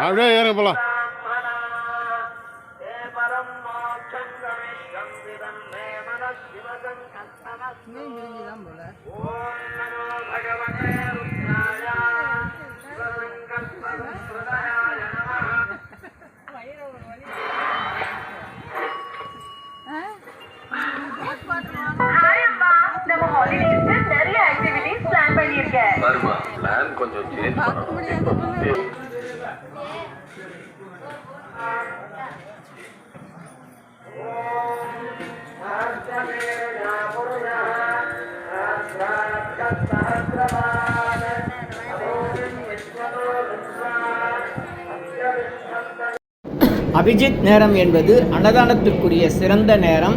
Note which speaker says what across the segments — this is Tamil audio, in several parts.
Speaker 1: அப்படியே ஏறுங்க போலாம்
Speaker 2: ஓம் நமோ பகவதே
Speaker 3: வருமா பிளான் கொஞ்சம் சேஞ்ச்
Speaker 4: பார்க்க முடியாத பொண்ணு.
Speaker 5: அபிஜித் நேரம் என்பது அன்னதானத்திற்குரிய சிறந்த நேரம்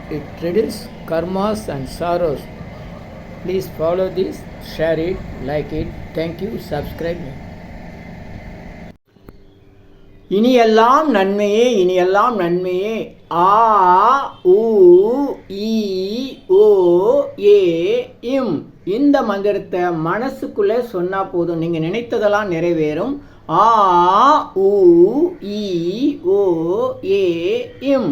Speaker 5: It reduces karmas and sorrows please follow this share it like it Thank you, subscribe இனியெல்லாம் நன்மையே இனியெல்லாம் நன்மையே ஆ உ ஈ ஓ ஏ இம் இந்த மந்திரத்தை மனசுக்குள்ளே சொன்னால் போதும் நீங்கள் நினைத்ததெல்லாம் நிறைவேறும் ஆ ஊ ஈ ஓ ஏ இம்